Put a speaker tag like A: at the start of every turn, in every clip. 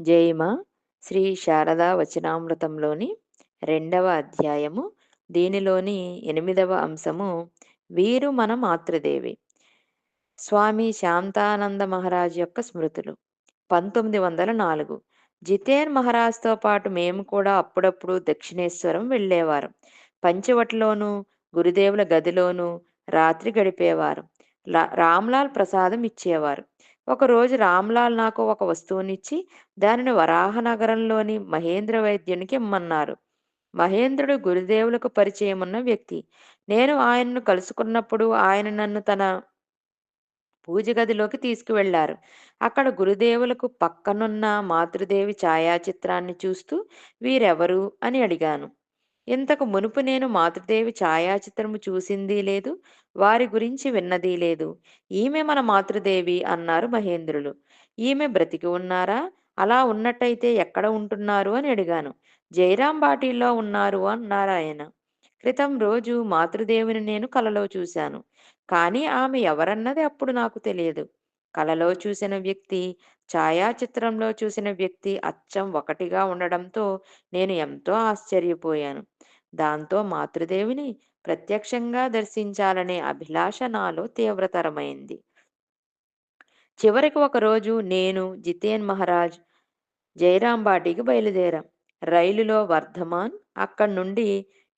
A: జైమ శ్రీ శారదా వచనామృతంలోని రెండవ అధ్యాయము. దీనిలోని ఎనిమిదవ అంశము వీరు మన మాతృదేవి. స్వామి శాంతానంద మహారాజ్ యొక్క స్మృతులు. పంతొమ్మిది వందల నాలుగు. జితేన్ మహారాజ్తో పాటు మేము కూడా అప్పుడప్పుడు దక్షిణేశ్వరం వెళ్ళేవారు. పంచవటిలోనూ గురుదేవుల గదిలోనూ రాత్రి గడిపేవారు. లా- రామ్లాల్ ప్రసాదం ఇచ్చేవారు. ఒకరోజు రామ్లాల్ నాకు ఒక వస్తువునిచ్చి దానిని వరాహనగరంలోని మహేంద్ర వైద్యునికి ఇమ్మన్నారు. మహేంద్రుడు గురుదేవులకు పరిచయం ఉన్న వ్యక్తి. నేను ఆయన్ను కలుసుకున్నప్పుడు ఆయన నన్ను తన పూజ గదిలోకి తీసుకువెళ్ళారు అక్కడ గురుదేవులకు పక్కనున్న మాతృదేవి ఛాయాచిత్రాన్ని చూస్తూ వీరెవరు? అని అడిగాను. ఇంతకు మునుపు నేను మాతృదేవి ఛాయాచిత్రము చూసింది లేదు వారి గురించి విన్నది లేదు. ఈమె మన మాతృదేవి అన్నారు మహేంద్రులు. ఈమె బ్రతికి ఉన్నారా? అలా ఉన్నట్టయితే ఎక్కడ ఉంటున్నారు అని అడిగాను. జయరాం బాటిల్లో ఉన్నారు అన్నారు ఆయన. క్రితం రోజు మాతృదేవిని నేను కలలో చూశాను. కానీ ఆమె ఎవరన్నది అప్పుడు నాకు తెలియదు. కలలో చూసిన వ్యక్తి ఛాయాచిత్రంలో చూసిన వ్యక్తి అచ్చం ఒకటిగా ఉండడంతో నేను ఎంతో ఆశ్చర్యపోయాను. దాంతో మాతృదేవిని ప్రత్యక్షంగా దర్శించాలనే అభిలాష నాలో తీవ్రతరమైంది. చివరికి ఒకరోజు నేను జితేన్ మహారాజ్ జైరాంబాటికి బయలుదేరాం. రైలులో వర్ధమాన్ అక్కడి నుండి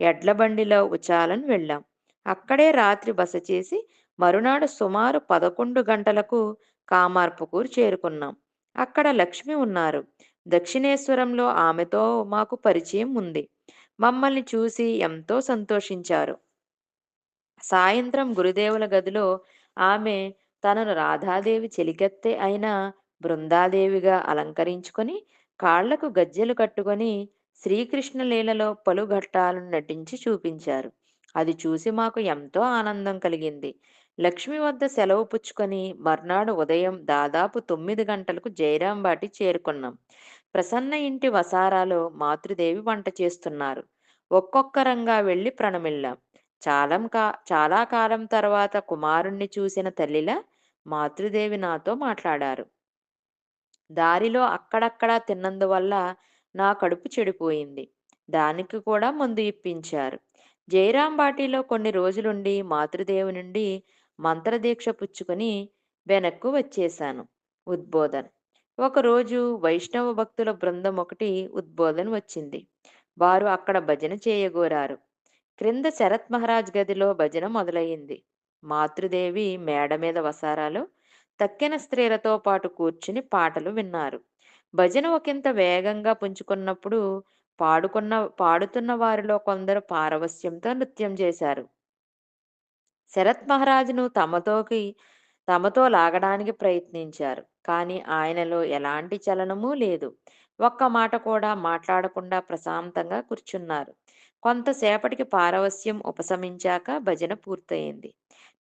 A: ఎడ్లబండిలో ఉచాలని వెళ్ళాం. అక్కడే రాత్రి బస చేసి మరునాడు సుమారు పదకొండు గంటలకు కామార్పుకూరు చేరుకున్నాం. అక్కడ లక్ష్మి ఉన్నారు. దక్షిణేశ్వరంలో ఆమెతో మాకు పరిచయం ఉంది. మమ్మల్ని చూసి ఎంతో సంతోషించారు. సాయంత్రం గురుదేవుల గదిలో ఆమె తనను రాధాదేవి చెలికెత్తె అయిన బృందాదేవిగా అలంకరించుకొని కాళ్ళకు గజ్జెలు కట్టుకొని శ్రీకృష్ణ లీలలో పలు ఘట్టాలను నటించి చూపించారు. అది చూసి మాకు ఎంతో ఆనందం కలిగింది. లక్ష్మి వద్ద సెలవు పుచ్చుకొని మర్నాడు ఉదయం దాదాపు తొమ్మిది గంటలకు జయరాంబాటి చేరుకున్నాం. ప్రసన్న ఇంటి వసారాలో మాతృదేవి వంట చేస్తున్నారు. ఒక్కొక్కరంగా వెళ్ళి ప్రణమిల్లాం చాలం కా చాలా కాలం తర్వాత కుమారుణ్ణి చూసిన తల్లిలా మాతృదేవి నాతో మాట్లాడారు. దారిలో అక్కడక్కడా తిన్నందువల్ల నా కడుపు చెడిపోయింది. దానికి కూడా మందు ఇప్పించారు. జయరాంబాటిలో కొన్ని రోజులుండి మాతృదేవి నుండి మంత్రదీక్ష పుచ్చుకొని వెనక్కు వచ్చేశాను. ఉద్బోధన ఒకరోజు వైష్ణవ భక్తుల బృందం ఒకటి ఉద్బోధన వచ్చింది. వారు అక్కడ భజన చేయగోరారు. క్రింద శరత్ మహారాజ్ గదిలో భజన మొదలయ్యింది. మాతృదేవి మేడ మీద వసారాలో తక్కిన స్త్రీలతో పాటు కూర్చుని పాటలు విన్నారు. భజన ఒకంత వేగంగా పుంజుకున్నప్పుడు పాడుకున్న పాడుతున్న వారిలో కొందరు పారవస్యంతో నృత్యం చేశారు. శరత్ మహారాజును తమతోకి తమతో లాగడానికి ప్రయత్నించారు. కానీ ఆయనలో ఎలాంటి చలనమూ లేదు. ఒక్క మాట కూడా మాట్లాడకుండా ప్రశాంతంగా కూర్చున్నారు. కొంతసేపటికి పారవస్యం ఉపశమించాక భజన పూర్తయింది.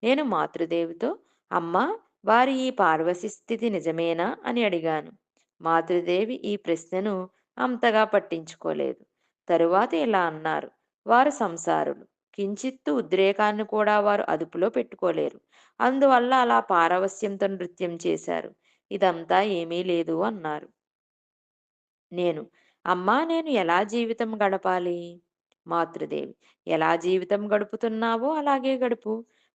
A: నేను మాతృదేవితో అమ్మ వారి ఈ పార్వశి స్థితి నిజమేనా? అని అడిగాను. మాతృదేవి ఈ ప్రశ్నను అంతగా పట్టించుకోలేదు. తరువాత ఇలా అన్నారు. వారు సంసారులు. కించిత్తు ఉద్రేకాన్ని కూడా వారు అదుపులో పెట్టుకోలేరు. అందువల్ల అలా పారవస్యంతో నృత్యం చేశారు. ఇదంతా ఏమీ లేదు అన్నారు. నేను అమ్మా నేను ఎలా జీవితం గడపాలి? మాతృదేవి ఎలా జీవితం గడుపుతున్నావో అలాగే గడుపు.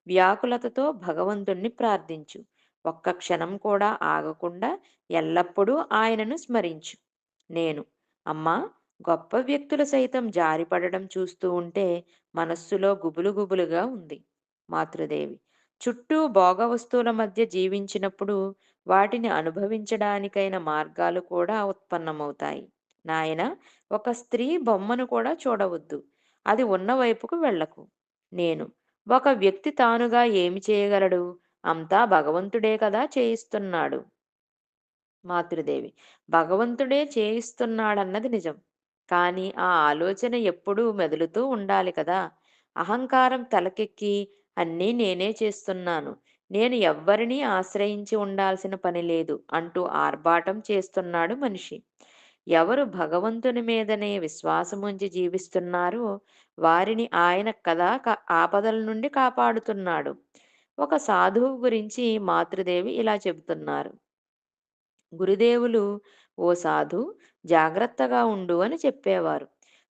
A: వ్యాకులతతో భగవంతుణ్ణి ప్రార్థించు. ఒక్క క్షణం కూడా ఆగకుండా ఎల్లప్పుడూ ఆయనను స్మరించు. నేను అమ్మా గొప్ప వ్యక్తులు సైతం జారిపడడం చూస్తూ ఉంటే మనస్సులో గుబులు గుబులుగా ఉంది. మాతృదేవి చుట్టూ భోగ వస్తువుల మధ్య జీవించినప్పుడు వాటిని అనుభవించడానికైన మార్గాలు కూడా ఉత్పన్నమవుతాయి. నాయన ఒక స్త్రీ బొమ్మను కూడా చూడవద్దు. అది ఉన్న వైపుకు వెళ్ళకు. నేను ఒక వ్యక్తి తానుగా ఏమి చేయగలడు? అంతా భగవంతుడే కదా చేయిస్తున్నాడు. మాతృదేవి భగవంతుడే చేయిస్తున్నాడన్నది నిజం. కానీ ఆ ఆలోచన ఎప్పుడూ మెదులుతూ ఉండాలి కదా. అహంకారం తలకెక్కి అన్నీ నేనే చేస్తున్నాను. నేను ఎవ్వరినీ ఆశ్రయించి ఉండాల్సిన పని లేదు అంటూ ఆర్భాటం చేస్తున్నాడు మనిషి. ఎవరు భగవంతుని మీదనే విశ్వాసముంచి జీవిస్తున్నారో వారిని ఆయన కదా ఆపదల నుండి కాపాడుతున్నాడు. ఒక సాధువు గురించి మాతృదేవి ఇలా చెబుతున్నారు. గురుదేవులు ఓ సాధు జాగ్రత్తగా ఉండు అని చెప్పేవారు.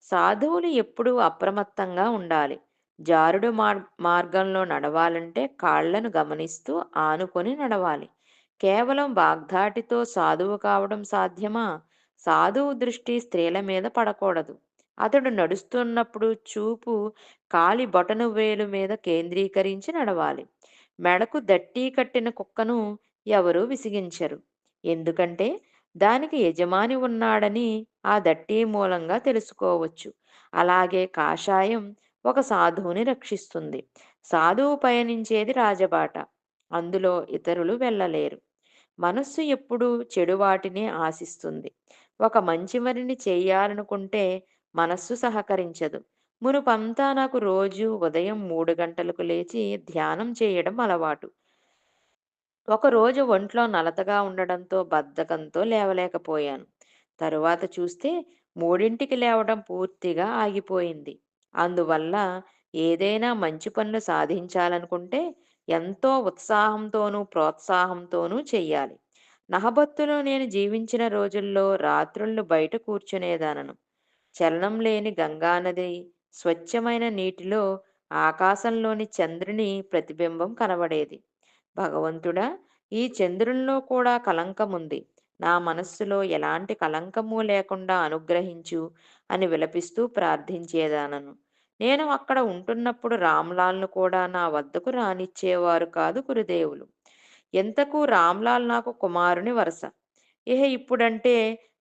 A: సాధువులు ఎప్పుడూ అప్రమత్తంగా ఉండాలి. జారుడు మార్ మార్గంలో నడవాలంటే కాళ్ళను గమనిస్తూ ఆనుకొని నడవాలి. కేవలం వాగ్దాటితో సాధువు కావడం సాధ్యమా? సాధువు దృష్టి స్త్రీల మీద పడకూడదు. అతడు నడుస్తున్నప్పుడు చూపు కాలి బొటను వేలు మీద కేంద్రీకరించి నడవాలి. మెడకు దట్టి కట్టిన కుక్కను ఎవరూ విసిగించరు. ఎందుకంటే దానికి యజమాని ఉన్నాడని ఆ దట్టి మూలంగా తెలుసుకోవచ్చు. అలాగే కాషాయం ఒక సాధువుని రక్షిస్తుంది. సాధువు పయనించేది రాజబాట. అందులో ఇతరులు వెళ్ళలేరు. మనస్సు ఎప్పుడూ చెడు వాటినే ఆశిస్తుంది. ఒక మంచివరిని చేయాలనుకుంటే మనస్సు సహకరించదు. మునుపంతా నాకు రోజు ఉదయం మూడు గంటలకు లేచి ధ్యానం చేయడం అలవాటు. ఒకరోజు ఒంట్లో నలతగా ఉండడంతో బద్ధకంతో లేవలేకపోయాను. తరువాత చూస్తే మూడింటికి లేవడం పూర్తిగా ఆగిపోయింది. అందువల్ల ఏదైనా మంచి పనులు సాధించాలనుకుంటే ఎంతో ఉత్సాహంతోనూ ప్రోత్సాహంతోనూ చెయ్యాలి. నహబత్తులో నేను జీవించిన రోజుల్లో రాత్రుళ్ళు బయట కూర్చునేదానను. చలనం లేని గంగానది స్వచ్ఛమైన నీటిలో ఆకాశంలోని చంద్రుని ప్రతిబింబం కనబడేది. భగవంతుడా ఈ చంద్రుల్లో కూడా కలంకముంది నా మనస్సులో ఎలాంటి కలంకము లేకుండా అనుగ్రహించు అని విలపిస్తూ ప్రార్థించేదానను. నేను అక్కడ ఉంటున్నప్పుడు రామ్లాల్ను కూడా నా వద్దకు రానిచ్చేవారు కాదు గురుదేవులు. ఎంతకు రామ్లాల్ నాకు కుమారుని వరస. ఇహ ఇప్పుడంటే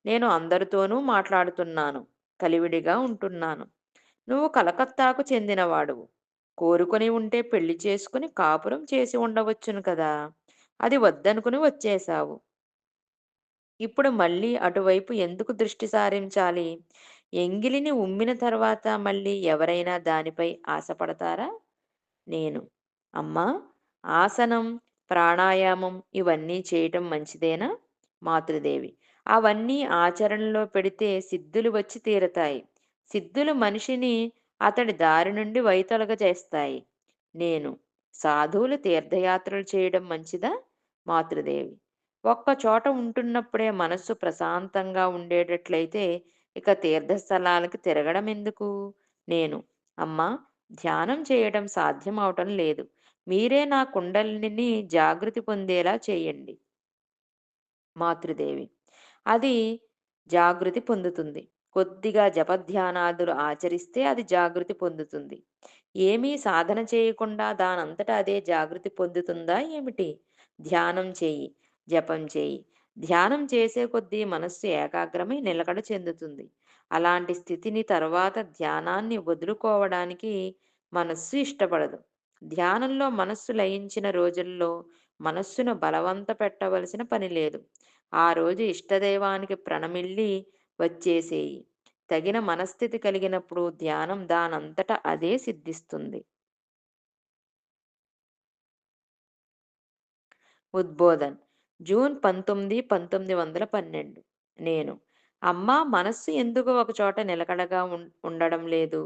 A: నేను అందరితోనూ మాట్లాడుతున్నాను కలివిడిగా ఉంటున్నాను. నువ్వు కలకత్తాకు చెందినవాడువు. కోరుకొని ఉంటే పెళ్ళి చేసుకుని కాపురం చేసి ఉండవచ్చును కదా. అది వద్దనుకుని వచ్చేశావు. ఇప్పుడు మళ్ళీ అటువైపు ఎందుకు దృష్టి సారించాలి? ఎంగిలిని ఉమ్మిన తర్వాత మళ్ళీ ఎవరైనా దానిపై ఆశపడతారా? నేను. అమ్మా ఆసనం ప్రాణాయామం ఇవన్నీ చేయటం మంచిదేనా? మాతృదేవి. అవన్నీ ఆచరణలో పెడితే సిద్ధులు వచ్చి తీరతాయి. సిద్ధులు మనిషిని అతడి దారి నుండి వైతొలగ చేస్తాయి. నేను. సాధువులు తీర్థయాత్రలు చేయడం మంచిదా? మాతృదేవి. ఒక్క చోట ఉంటున్నప్పుడే మనస్సు ప్రశాంతంగా ఉండేటట్లయితే ఇక తీర్థస్థలాలకు తిరగడం ఎందుకు? నేను అమ్మా ధ్యానం చేయడం సాధ్యం అవటం లేదు. మీరే నా కుండలిని జాగృతి పొందేలా చేయండి. మాతృదేవి అది జాగృతి పొందుతుంది. కొద్దిగా జపధ్యానాదులు ఆచరిస్తే అది జాగృతి పొందుతుంది. ఏమీ సాధన చేయకుండా దానంతటా అదే జాగృతి పొందుతుందా ఏమిటి? ధ్యానం చేయి జపం చేయి ధ్యానం చేసే కొద్దీ మనస్సు ఏకాగ్రమై నిలకడ చెందుతుంది. అలాంటి స్థితిని తర్వాత ధ్యానాన్ని వదులుకోవడానికి మనస్సు ఇష్టపడదు. ధ్యానంలో మనస్సు లయించిన రోజుల్లో మనస్సును బలవంత పెట్టవలసిన పని లేదు. ఆ రోజు ఇష్టదైవానికి ప్రణమిల్లి వచ్చేసేయి. తగిన మనస్థితి కలిగినప్పుడు ధ్యానం దానంతట అదే సిద్ధిస్తుంది. ఉద్బోధన్ జూన్ పంతొమ్మిది పంతొమ్మిది వందల పన్నెండు. నేను అమ్మ మనస్సు ఎందుకు ఒక చోట నిలకడగా ఉండడం లేదు?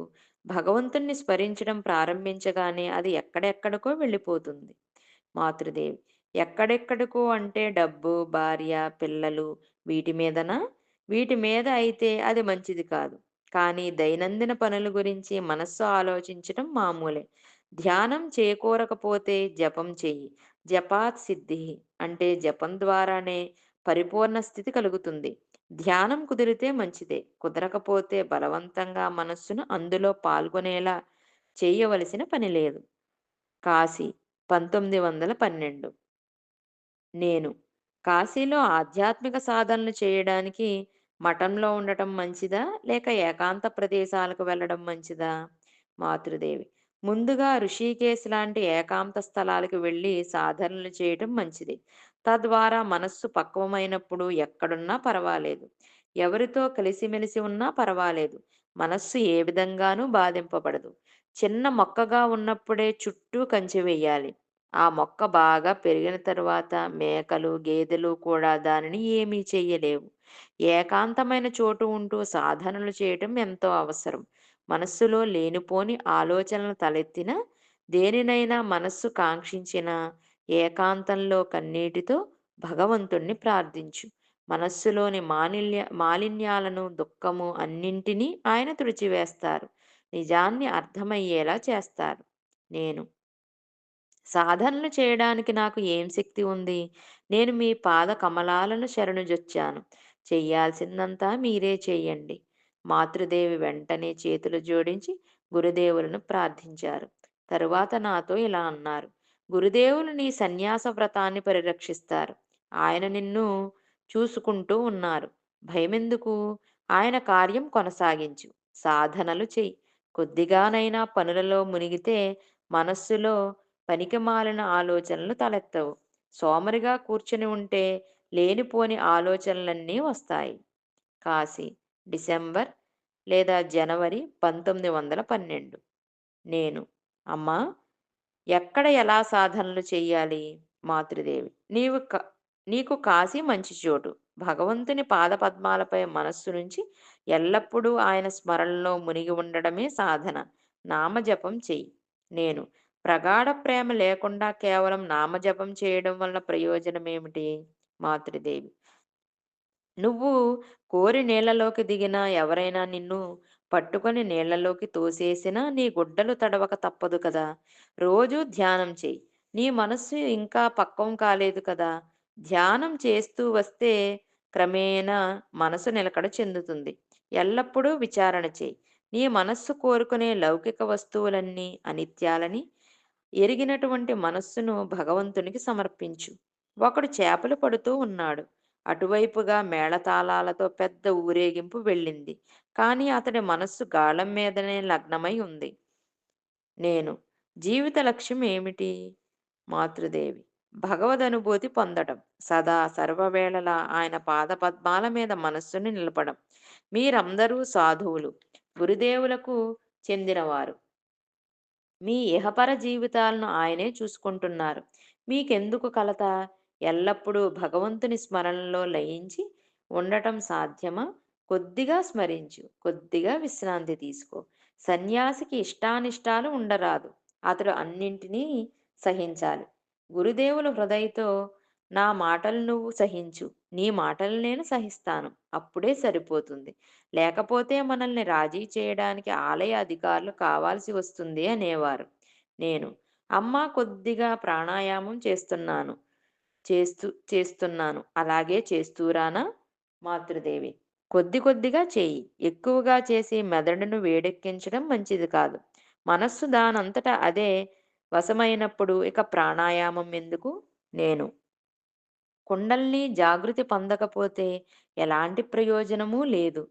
A: భగవంతుణ్ణి స్మరించడం ప్రారంభించగానే అది ఎక్కడెక్కడికో వెళ్ళిపోతుంది. మాతృదేవి ఎక్కడెక్కడికో అంటే డబ్బు భార్య పిల్లలు వీటి మీదనా? వీటి మీద అయితే అది మంచిది కాదు. కానీ దైనందిన పనుల గురించి మనస్సు ఆలోచించడం మామూలే. ధ్యానం చేకూరకపోతే జపం చెయ్యి. జపాత్ సిద్ధి అంటే జపం ద్వారానే పరిపూర్ణ స్థితి కలుగుతుంది. ధ్యానం కుదిరితే మంచిదే. కుదరకపోతే బలవంతంగా మనస్సును అందులో పాల్గొనేలా చేయవలసిన పని లేదు. కాశీ పంతొమ్మిది వందల పన్నెండు. నేను కాశీలో ఆధ్యాత్మిక సాధనలు చేయడానికి మఠంలో ఉండటం మంచిదా? లేక ఏకాంత ప్రదేశాలకు వెళ్ళడం మంచిదా? మాతృదేవి ముందుగా ఋషికేశ్ లాంటి ఏకాంత స్థలాలకు వెళ్ళి సాధనలు చేయటం మంచిది. తద్వారా మనస్సు పక్వమైనప్పుడు ఎక్కడున్నా పర్వాలేదు. ఎవరితో కలిసిమెలిసి ఉన్నా పర్వాలేదు. మనస్సు ఏ విధంగానూ బాధింపబడదు. చిన్న మొక్కగా ఉన్నప్పుడే చుట్టూ కంచె వేయాలి. ఆ మొక్క బాగా పెరిగిన తరువాత మేకలు గేదెలు కూడా దానిని ఏమీ చెయ్యలేవు ఏకాంతమైన చోటు ఉంటూ సాధనలు చేయటం ఎంతో అవసరం. మనస్సులో లేనిపోని ఆలోచనలు తలెత్తిన దేనినైనా మనస్సు కాంక్షించిన ఏకాంతంలో కన్నీటితో భగవంతుణ్ణి ప్రార్థించు. మనస్సులోని మాలిన్య మాలిన్యాలను దుఃఖము అన్నింటినీ ఆయన తుడిచివేస్తారు. నిజాన్ని అర్థమయ్యేలా చేస్తారు. నేను సాధనలు చేయడానికి నాకు ఏం శక్తి ఉంది? నేను మీ పాద కమలాలను శరణుజొచ్చాను. చెయ్యాల్సిందంతా మీరే చెయ్యండి. మాతృదేవి వెంటనే చేతులు జోడించి గురుదేవులను ప్రార్థించారు. తరువాత నాతో ఇలా అన్నారు గురుదేవులు నీ సన్యాస వ్రతాన్ని పరిరక్షిస్తారు. ఆయన నిన్ను చూసుకుంటూ ఉన్నారు. భయమెందుకు? ఆయన కార్యం కొనసాగించు. సాధనలు చెయ్యి. కొద్దిగానైనా పనులలో మునిగితే మనస్సులో పనికిమాలిన ఆలోచనలు తలెత్తవు. సోమరిగా కూర్చుని ఉంటే లేనిపోని ఆలోచనలన్నీ వస్తాయి. కాశీ డిసెంబర్ లేదా జనవరి పంతొమ్మిది వందల పన్నెండు. నేను అమ్మా ఎక్కడ ఎలా సాధనలు చెయ్యాలి? మాతృదేవి నీవు క నీకు కాశీ మంచి చోటు. భగవంతుని పాదపద్మాలపై మనస్సు నుంచి ఎల్లప్పుడూ ఆయన స్మరణలో మునిగి ఉండడమే సాధన. నామజపం చెయ్యి. నేను ప్రగాఢ ప్రేమ లేకుండా కేవలం నామజపం చేయడం వల్ల ప్రయోజనం ఏమిటి మాతృదేవి నువ్వు కోరి నీళ్ళలోకి దిగినా ఎవరైనా నిన్ను పట్టుకొని నీళ్ళలోకి తోసేసినా నీ గుడ్డలు తడవక తప్పదు కదా. రోజు ధ్యానం చేయి నీ మనస్సు ఇంకా పక్వం కాలేదు కదా. ధ్యానం చేస్తూ వస్తే క్రమేణా మనసు నిలకడ చెందుతుంది. ఎల్లప్పుడూ విచారణ చేయి నీ మనస్సు కోరుకునే లౌకిక వస్తువులన్నీ అనిత్యాలని ఎరిగినటువంటి మనస్సును భగవంతునికి సమర్పించు. ఒకడు చేపలు పడుతూ ఉన్నాడు. అటువైపుగా మేళతాళాలతో పెద్ద ఊరేగింపు వెళ్ళింది. కానీ అతడి మనస్సు గాళం మీదనే లగ్నమై ఉంది. నేను జీవిత లక్ష్యం ఏమిటి? మాతృదేవి భగవద్ అనుభూతి పొందడం సదా సర్వవేళలా ఆయన పాదపద్మాల మీద మనస్సుని నిలపడం. మీరందరూ సాధువులు. గురుదేవులకు చెందినవారు. మీ ఇహపర జీవితాలను ఆయనే చూసుకుంటున్నారు. మీకెందుకు కలత? ఎల్లప్పుడూ భగవంతుని స్మరణలో లయించి ఉండటం సాధ్యమా? కొద్దిగా స్మరించు కొద్దిగా విశ్రాంతి తీసుకో. సన్యాసికి ఇష్టానిష్టాలు ఉండరాదు. అతడు అన్నింటినీ సహించాలి. గురుదేవుల హృదయతో నా మాటలు నువ్వు సహించు. నీ మాటలు నేను సహిస్తాను. అప్పుడే సరిపోతుంది. లేకపోతే మనల్ని రాజీ చేయడానికి ఆలయ అధికారులు కావాల్సి వస్తుంది అనేవారు. నేను అమ్మ కొద్దిగా ప్రాణాయామం చేస్తున్నాను. చేస్తూ చేస్తున్నాను. అలాగే చేస్తూరానా మాతృదేవి. కొద్ది కొద్దిగా చేయి. ఎక్కువగా చేసి మెదడును వేడెక్కించడం మంచిది కాదు. మనస్సు దానంతటా అదే వశమైనప్పుడు ఇక ప్రాణాయామం ఎందుకు? నేను. కుండల్ని జాగృతి పొందకపోతే ఎలాంటి ప్రయోజనమూ లేదు.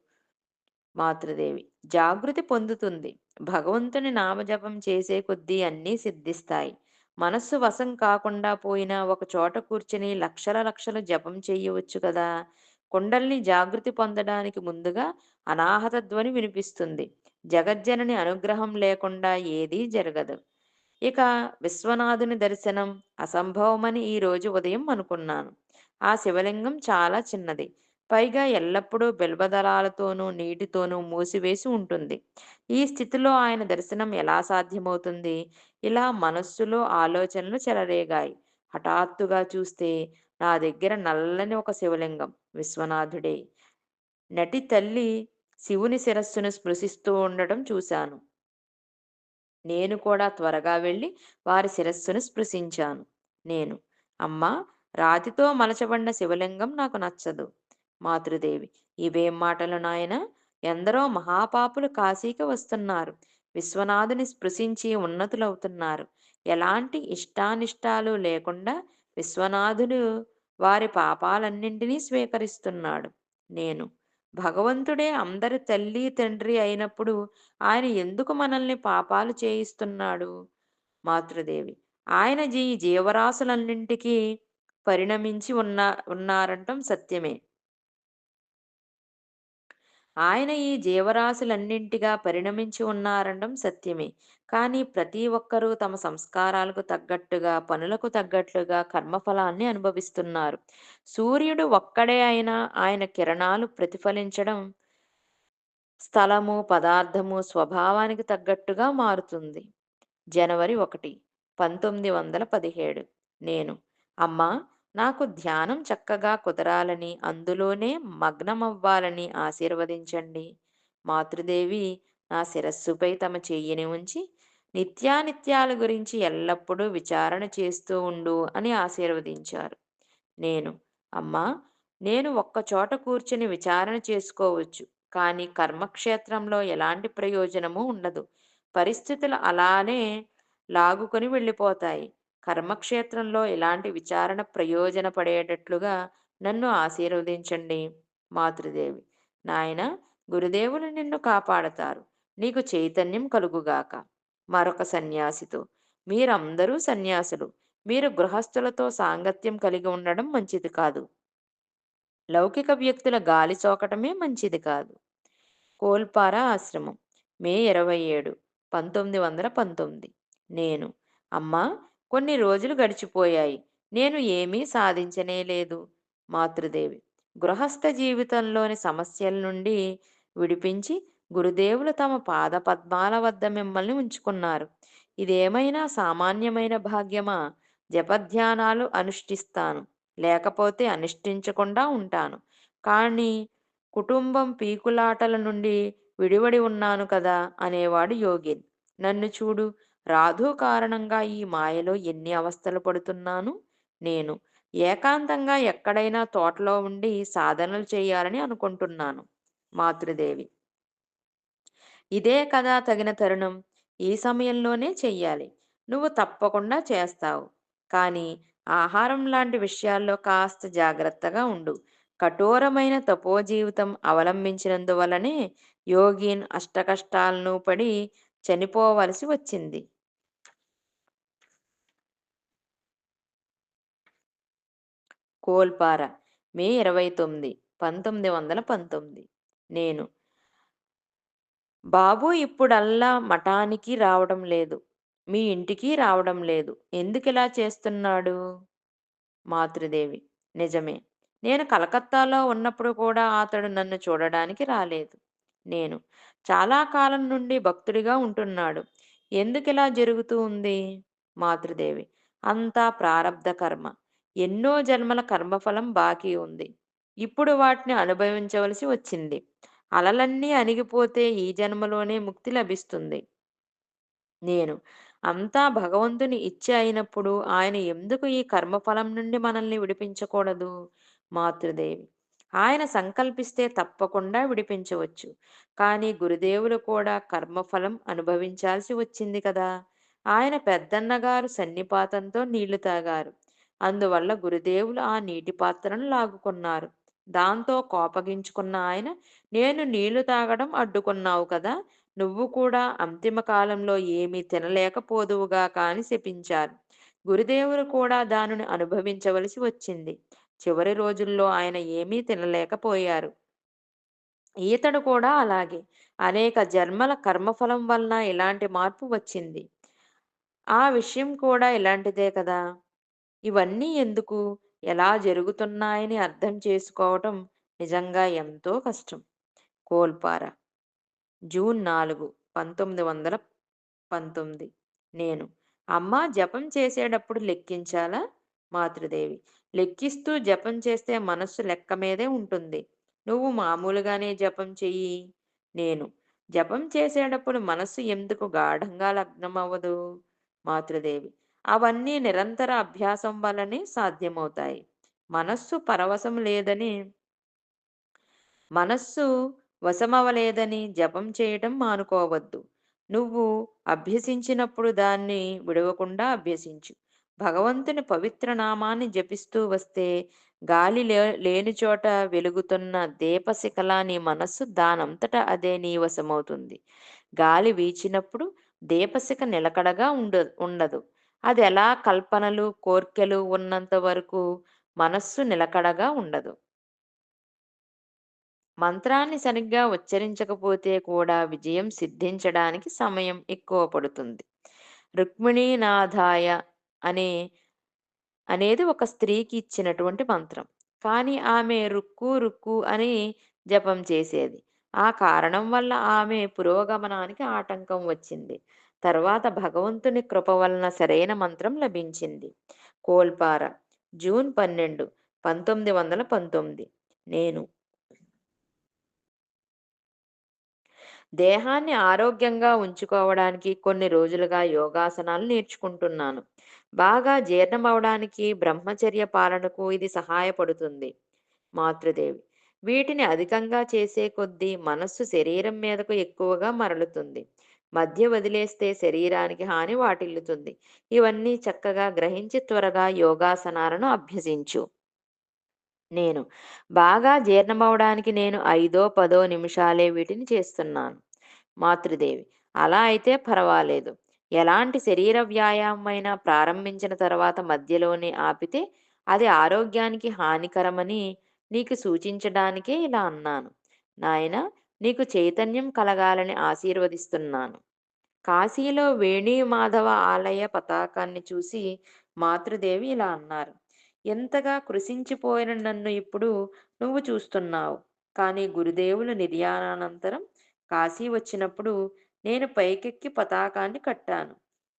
A: మాతృదేవి. జాగృతి పొందుతుంది. భగవంతుని నామజపం చేసే కొద్దీ అన్నీ సిద్ధిస్తాయి. మనస్సు వశం కాకుండా పోయినా ఒక చోట కూర్చుని లక్షల లక్షలు జపం చేయవచ్చు కదా! కుండల్ని జాగృతి పొందడానికి ముందుగా అనాహత ధ్వని వినిపిస్తుంది. జగజ్జనని అనుగ్రహం లేకుండా ఏదీ జరగదు. ఇక విశ్వనాథుని దర్శనం అసంభవమని ఈ రోజు ఉదయం అనుకున్నాను. ఆ శివలింగం చాలా చిన్నది. పైగా ఎల్లప్పుడూ బిల్వదళాలతోనూ నీటితోనూ మూసివేసి ఉంటుంది. ఈ స్థితిలో ఆయన దర్శనం ఎలా సాధ్యమవుతుంది? ఇలా మనస్సులో ఆలోచనలు చెలరేగాయి. హఠాత్తుగా చూస్తే నా దగ్గర నల్లని ఒక శివలింగం విశ్వనాథుడే. నటి తల్లి శివుని శిరస్సును స్పృశిస్తూ ఉండటం చూశాను. నేను కూడా త్వరగా వెళ్ళి వారి శిరస్సును స్పృశించాను. నేను అమ్మా రాతితో మలచబడిన శివలింగం నాకు నచ్చదు. మాతృదేవి. ఇవేం మాటలు నాయన? ఎందరో మహాపాపులు కాశీకి వస్తున్నారు. విశ్వనాథుని స్పృశించి ఉన్నతులవుతున్నారు. ఎలాంటి ఇష్టానిష్టాలు లేకుండా విశ్వనాథుడు వారి పాపాలన్నింటినీ స్వీకరిస్తున్నాడు. నేను భగవంతుడే అందరి తల్లి తండ్రి అయినప్పుడు ఆయన ఎందుకు మనల్ని పాపాలు చేయిస్తున్నాడు? మాతృదేవి ఆయన జీ జీవరాశులన్నింటికీ పరిణమించి ఉన్న ఉన్నారంటం సత్యమే. ఆయన ఈ జీవరాశులన్నింటిగా పరిణమించి ఉన్నారనడం సత్యమే. కానీ ప్రతి ఒక్కరూ తమ సంస్కారాలకు తగ్గట్టుగా పనులకు తగ్గట్లుగా కర్మఫలాన్ని అనుభవిస్తున్నారు. సూర్యుడు ఒక్కడే అయినా ఆయన కిరణాలు ప్రతిఫలించడం స్థలము పదార్థము స్వభావానికి తగ్గట్టుగా మారుతుంది. జనవరి ఒకటి పంతొమ్మిది వందల పదిహేడు. నేను అమ్మా నాకు ధ్యానం చక్కగా కుదరాలని అందులోనే మగ్నమవ్వాలని ఆశీర్వదించండి. మాతృదేవి నా శిరస్సుపై తమ చెయ్యిని ఉంచి నిత్యానిత్యాల గురించి ఎల్లప్పుడూ విచారణ చేస్తూ ఉండు అని ఆశీర్వదించారు. నేను అమ్మా నేను ఒక్క చోట కూర్చుని విచారణ చేసుకోవచ్చు కానీ కర్మక్షేత్రంలో ఎలాంటి ప్రయోజనము ఉండదు. పరిస్థితులు అలానే లాగుకొని వెళ్ళిపోతాయి. కర్మక్షేత్రంలో ఇలాంటి విచారణ ప్రయోజనపడేటట్లుగా నన్ను ఆశీర్వదించండి మాతృదేవి. నాయన గురుదేవులు నిన్ను కాపాడతారు. నీకు చైతన్యం కలుగుగాక. మరొక సన్యాసితో. మీరందరూ సన్యాసులు. మీరు గృహస్థులతో సాంగత్యం కలిగి ఉండడం మంచిది కాదు. లౌకిక వ్యక్తుల గాలి చోకటమే మంచిది కాదు. కోల్పారా ఆశ్రమం. మే ఇరవై ఏడు పంతొమ్మిది వందల పంతొమ్మిది. నేను. అమ్మా కొన్ని రోజులు గడిచిపోయాయి. నేను ఏమీ సాధించనే లేదు. మాతృదేవి గృహస్థ జీవితంలోని సమస్యల నుండి విడిపించి గురుదేవులు తమ పాద పద్మాల వద్ద మిమ్మల్ని ఉంచుకున్నారు. ఇదేమైనా సామాన్యమైన భాగ్యమా? జపధ్యానాలు అనుష్ఠిస్తాను లేకపోతే అనుష్ఠించకుండా ఉంటాను. కానీ కుటుంబం పీకులాటల నుండి విడివడి ఉన్నాను కదా? అనేవాడు యోగిన్ నన్ను చూడు రాధు కారణంగా ఈ మాయలో ఎన్ని అవస్థలు పడుతున్నాను? నేను ఏకాంతంగా ఎక్కడైనా తోటలో ఉండి సాధనలు చేయాలని అనుకుంటున్నాను మాతృదేవి. ఇదే కదా తగిన తరుణం. ఈ సమయంలోనే చెయ్యాలి. నువ్వు తప్పకుండా చేస్తావు. కానీ ఆహారం లాంటి విషయాల్లో కాస్త జాగ్రత్తగా ఉండు. కఠోరమైన తపో జీవితం అవలంబించినందువలనే యోగిన్ అష్టకష్టాలను పడి చనిపోవలసి వచ్చింది. కోల్పార మే ఇరవై తొమ్మిది పంతొమ్మిది వందల పంతొమ్మిది. నేను బాబు ఇప్పుడల్లా మఠానికి రావడం లేదు. మీ ఇంటికి రావడం లేదు. ఎందుకిలా చేస్తున్నాడు? మాతృదేవి నిజమే. నేను కలకత్తాలో ఉన్నప్పుడు కూడా అతడు నన్ను చూడడానికి రాలేదు. నేను చాలా కాలం నుండి భక్తుడిగా ఉంటున్నాడు. ఎందుకిలా జరుగుతూ ఉంది? మాతృదేవి అంతా ప్రారంధ కర్మ. ఎన్నో జన్మల కర్మఫలం బాకీ ఉంది. ఇప్పుడు వాటిని అనుభవించవలసి వచ్చింది. అలలన్నీ అణిగిపోతే ఈ జన్మలోనే ముక్తి లభిస్తుంది. నేను అంతా భగవంతుని ఇచ్చి అయినప్పుడు ఆయన ఎందుకు ఈ కర్మఫలం నుండి మనల్ని విడిపించకూడదు? మాతృదేవి. ఆయన సంకల్పిస్తే తప్పకుండా విడిపించవచ్చు. కానీ గురుదేవులు కూడా కర్మఫలం అనుభవించాల్సి వచ్చింది కదా! ఆయన పెద్దన్నగారు సన్నిపాతంతో నీళ్ళు తాగారు. అందువల్ల గురుదేవులు ఆ నీటి పాత్రను లాగుకున్నారు. దాంతో కోపగించుకున్న ఆయన నేను నీళ్ళు తాగడం అడ్డుకున్నావు కదా! నువ్వు కూడా అంతిమ కాలంలో ఏమీ తినలేకపోదువుగా కాని శపించారు. గురుదేవులు కూడా దానిని అనుభవించవలసి వచ్చింది. చివరి రోజుల్లో ఆయన ఏమీ తినలేకపోయారు. ఈతడు కూడా అలాగే. అనేక జన్మల కర్మఫలం వలన ఇలాంటి మార్పు వచ్చింది. ఆ విషయం కూడా ఇలాంటిదే కదా! ఇవన్నీ ఎందుకు? ఎలా జరుగుతున్నాయని అర్థం చేసుకోవటం నిజంగా ఎంతో కష్టం. కోల్పార. జూన్ నాలుగు పంతొమ్మిది వందల పంతొమ్మిది. నేను అమ్మ జపం చేసేటప్పుడు లెక్కించాలా? మాతృదేవి లెక్కిస్తూ జపం చేస్తే మనస్సు లెక్క మీదే ఉంటుంది. నువ్వు మామూలుగానే జపం చెయ్యి. నేను జపం చేసేటప్పుడు మనస్సు ఎందుకు గాఢంగా లగ్నమవ్వదు? మాతృదేవి అవన్నీ నిరంతర అభ్యాసం వల్లనే సాధ్యమవుతాయి. మనస్సు పరవశం లేదని మనస్సు వశమవలేదని జపం చేయటం మానుకోవద్దు. నువ్వు అభ్యసించినప్పుడు దాన్ని విడవకుండా అభ్యసించు. భగవంతుని పవిత్ర నామాన్ని జపిస్తూ వస్తే గాలి లే లేని చోట వెలుగుతున్న దీపశిఖల నీ మనస్సు దానంతట అదే నీ వశమవుతుంది. గాలి వీచినప్పుడు దీపశిఖ నిలకడగా ఉండ ఉండదు. అది ఎలా కల్పనలు కోర్కెలు ఉన్నంత వరకు మనస్సు నిలకడగా ఉండదు. మంత్రాన్ని సరిగ్గా ఉచ్చరించకపోతే కూడా విజయం సిద్ధించడానికి సమయం ఎక్కువ పడుతుంది. రుక్మిణీనాథాయ అనే అనేది ఒక స్త్రీకి ఇచ్చినటువంటి మంత్రం. కానీ ఆమె రుక్కు రుక్కు అని జపం చేసేది. ఆ కారణం వల్ల ఆమె పురోగమనానికి ఆటంకం వచ్చింది. తర్వాత భగవంతుని కృప వలన సరైన మంత్రం లభించింది. కోల్పార జూన్ పన్నెండు పంతొమ్మిది వందల పంతొమ్మిది. నేను దేహాన్ని ఆరోగ్యంగా ఉంచుకోవడానికి కొన్ని రోజులుగా యోగాసనాలు నేర్చుకుంటున్నాను. బాగా జీర్ణమవడానికి బ్రహ్మచర్య పాలనకు ఇది సహాయపడుతుంది. మాతృదేవి వీటిని అధికంగా చేసే కొద్దీ మనస్సు శరీరం మీదకు ఎక్కువగా మరలుతుంది. మధ్య వదిలేస్తే శరీరానికి హాని వాటిల్లుతుంది. ఇవన్నీ చక్కగా గ్రహించి త్వరగా యోగాసనాలను అభ్యసించు. నేను బాగా జీర్ణమవడానికి నేను ఐదో పదో నిమిషాలే వీటిని చేస్తున్నాను. మాతృదేవి అలా అయితే పర్వాలేదు. ఎలాంటి శరీర వ్యాయామమైనా ప్రారంభించిన తర్వాత మధ్యలోనే ఆపితే అది ఆరోగ్యానికి హానికరమని నీకు సూచించడానికే ఇలా అన్నాను. నాయన నీకు చైతన్యం కలగాలని ఆశీర్వదిస్తున్నాను. కాశీలో వేణీ మాధవ ఆలయ పతాకాన్ని చూసి మాతృదేవి ఇలా అన్నారు. ఎంతగా కృషించిపోయిన నన్ను ఇప్పుడు నువ్వు చూస్తున్నావు. కానీ గురుదేవుల నిర్యాణానంతరం కాశీ వచ్చినప్పుడు నేను పైకెక్కి పతాకాన్ని కట్టాను.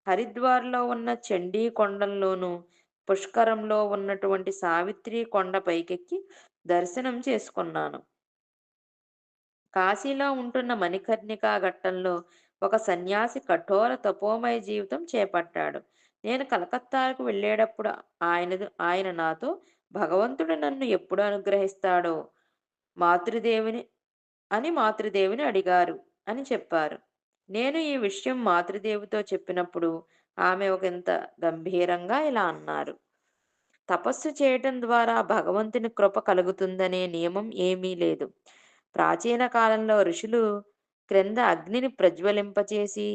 A: హరిద్వార్లో ఉన్న చండీ కొండల్లోనూ పుష్కరంలో ఉన్నటువంటి సావిత్రి కొండ పైకెక్కి దర్శనం చేసుకున్నాను. కాశీలో ఉంటున్న మణికర్ణికా ఘట్టంలో ఒక సన్యాసి కఠోర తపోమయ జీవితం చేపట్టాడు. నేను కలకత్తాకు వెళ్ళేటప్పుడు ఆయన ఆయన నాతో భగవంతుడు నన్ను ఎప్పుడు అనుగ్రహిస్తాడో? మాతృదేవిని అని మాతృదేవిని అడిగారు అని చెప్పారు. నేను ఈ విషయం మాతృదేవితో చెప్పినప్పుడు ఆమె ఒకంత గంభీరంగా ఇలా అన్నారు. తపస్సు చేయటం ద్వారా భగవంతుని కృప కలుగుతుందనే నియమం ఏమీ లేదు. ప్రాచీన కాలంలో ఋషులు క్రింద అగ్నిని ప్రజ్వలింపచేసి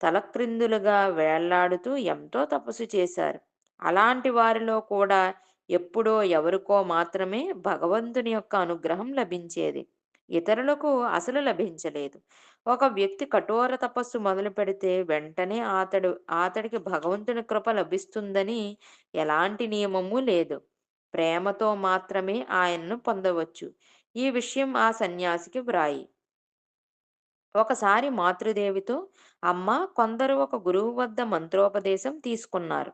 A: తలక్రిందులుగా వేళ్ళాడుతూ ఎంతో తపస్సు చేశారు. అలాంటి వారిలో కూడా ఎప్పుడో ఎవరికో మాత్రమే భగవంతుని యొక్క అనుగ్రహం లభించేది. ఇతరులకు అసలు లభించలేదు. ఒక వ్యక్తి కఠోర తపస్సు మొదలు పెడితే వెంటనే అతడు అతడికి భగవంతుని కృప లభిస్తుందని ఎలాంటి నియమము లేదు. ప్రేమతో మాత్రమే ఆయన్ను పొందవచ్చు. ఈ విషయం ఆ సన్యాసికి వ్రాయి. ఒకసారి మాతృదేవితో అమ్మ కొందరు ఒక గురువు వద్ద మంత్రోపదేశం తీసుకున్నారు.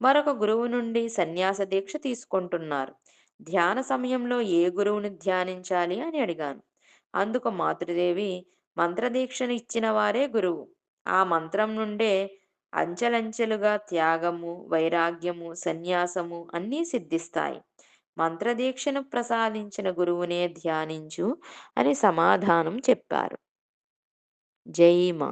A: మరొక గురువు నుండి సన్యాస దీక్ష తీసుకుంటున్నారు. ధ్యాన సమయంలో ఏ గురువుని ధ్యానించాలి? అని అడిగాను. అందుకు మాతృదేవి మంత్రదీక్షను ఇచ్చిన వారే గురువు. ఆ మంత్రం నుండే అంచెలంచెలుగా త్యాగము వైరాగ్యము సన్యాసము అన్నీ సిద్ధిస్తాయి. మంత్రదీక్షను ప్రసాదించిన గురువునే ధ్యానించు అని సమాధానం చెప్పారు. జై మా